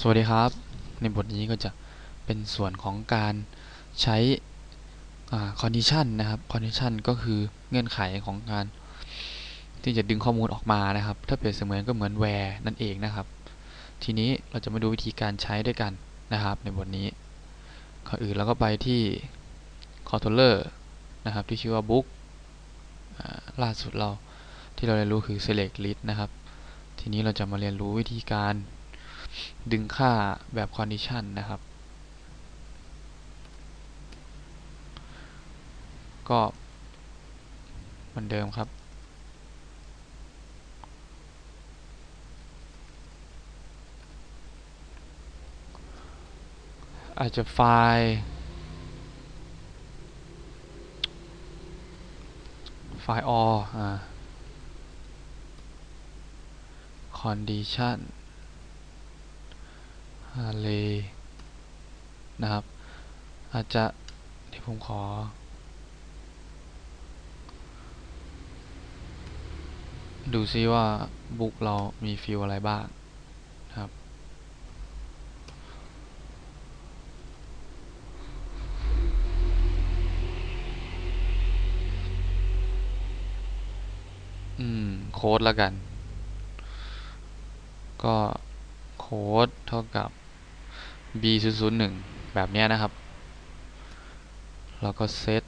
สวัสดีครับ ในบทนี้ก็จะเป็นส่วนของการใช้ condition นะครับ condition ก็คือเงื่อนไขของการที่จะดึงข้อมูลออกมานะครับ ถ้าเปรียบเสมือนก็เหมือน where นั่นเองนะครับ ทีนี้เราจะมาดูวิธีการใช้ด้วยกันนะครับ ในบทนี้ก่อนอื่นเราก็ไปที่ controller นะครับที่ชื่อว่า book ล่าสุดเราที่เราเรียนรู้คือ select list นะครับ ทีนี้เราจะมาเรียนรู้วิธีการ ดึงค่าแบบ condition นะครับ ก็เหมือนเดิมครับ อาจจะไฟล์ไฟล์ all อ่า condition array นะครับ อาจจะเดี๋ยวผมขอ ดูซิว่าบุ๊กเรามีฟิลอะไรบ้างนะครับ อืม โค้ดล้วกัน ก็โค้ดเท่ากับ b 0 0 1แบบนี้นะครับ แล้วก็เซต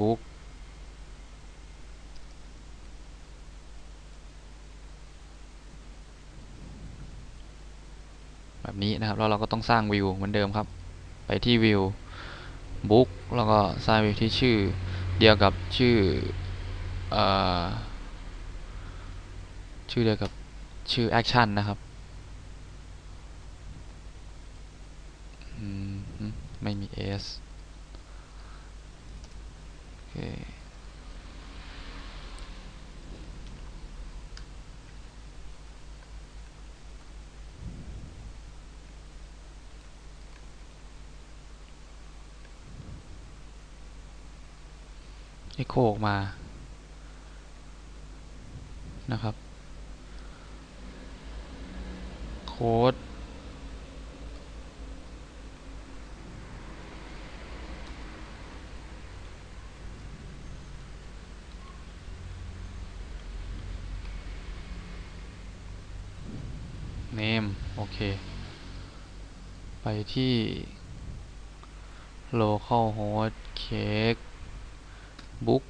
บุ๊กแบบนี้นะครับ แล้วเราก็ต้องสร้างวิวเหมือนเดิมครับ ไปที่วิวบุ๊กแล้วก็สร้างวิวที่ชื่อเดียวกับชื่ออ ชื่อเดียวกับชื่อ action นะครับไม่มี s โอเคเอ็กโคออกมานะครับ โค้ด name โอเค ไปที่ localhost cake book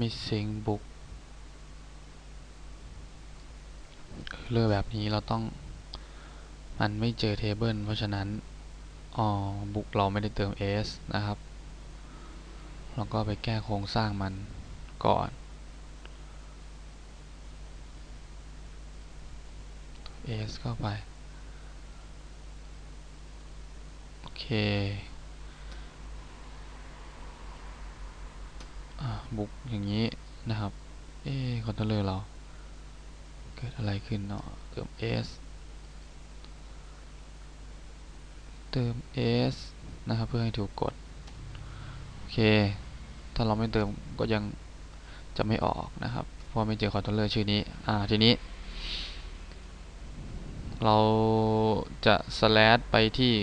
missing book เรื่องแบบนี้เราต้องมันไม่เจอเทเบิลเพราะฉะนั้นอ๋อบุกเราไม่ได้เติม s นะครับแล้วก็ไปแก้โครงสร้างมันก่อน s เข้าไป โอเค บุกอย่างนี้นะครับ เอ๊คอนโทรลเลอร์เรา เกิดอะไรขึ้นเนาะเติม s เติม s นะครับเพื่อให้ถูกกด โอเค ถ้าเราไม่เติมก็ยังจะไม่ออกนะครับ เพราะไม่เจอคอนโทรลเลอร์ชื่อนี้ อ่า ทีนี้ เราจะ slash ไปที่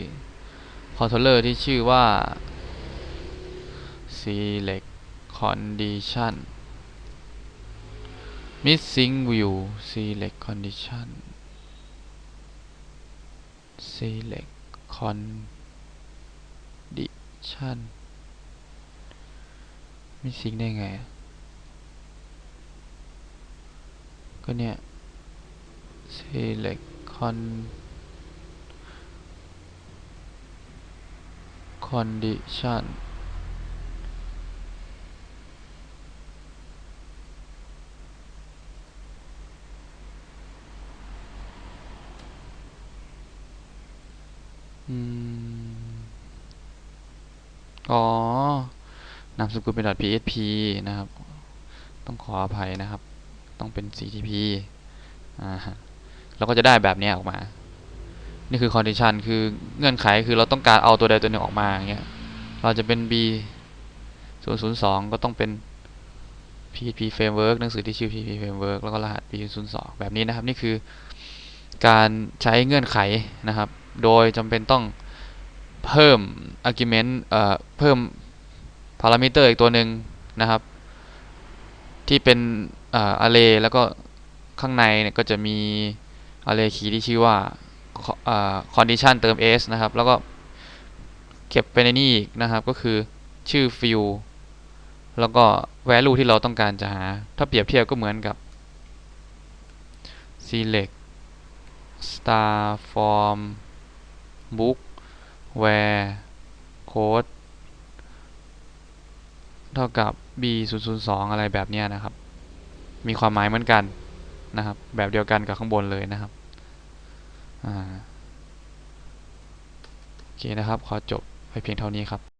คอนโทรลเลอร์ที่ชื่อว่า select condition missing view select condition select condition missing ได้ไง ก็เนี่ย select con condition อ๋อนามสกุลเป็น .php นะครับ ต้องขออภัยนะครับ ต้องเป็น ctp อ่าเราก็จะได้แบบนี้ออกมา นี่คือ condition คือเงื่อนไขคือเราต้องการเอาตัวใดตัวหนึ่งออกมาอย่างเงี้ย เราจะเป็น b 0 0 2 ก็ต้องเป็น PHP Framework หนังสือที่ชื่อ PHP Framework แล้วก็รหัส b 0 2แบบนี้นะครับ นี่คือการใช้เงื่อนไขนะครับ โดยจำเป็นต้องเพิ่ม argument เอ่อเพิ่ม parameter อีกตัวหนึ่งนะครับ ที่เป็นเอ่อ array แล้วก็ข้างในเนี่ยก็จะมี array key ที่ชื่อว่าเอ่อ condition เติม s นะครับ แล้วก็เก็บไปในนี่อีกนะครับ ก็คือชื่อ field แล้วก็ value ที่เราต้องการจะหา ถ้าเปรียบเทียบก็เหมือนกับ select star form บุ๊กแวร์โค้ดเท่ากับ b 0 0 2อะไรแบบนี้นะครับ มีความหมายเหมือนกันนะครับ แบบเดียวกันกับข้างบนเลยนะครับอโอเคนะครับ ขอจบไปเพียงเท่านี้ครับ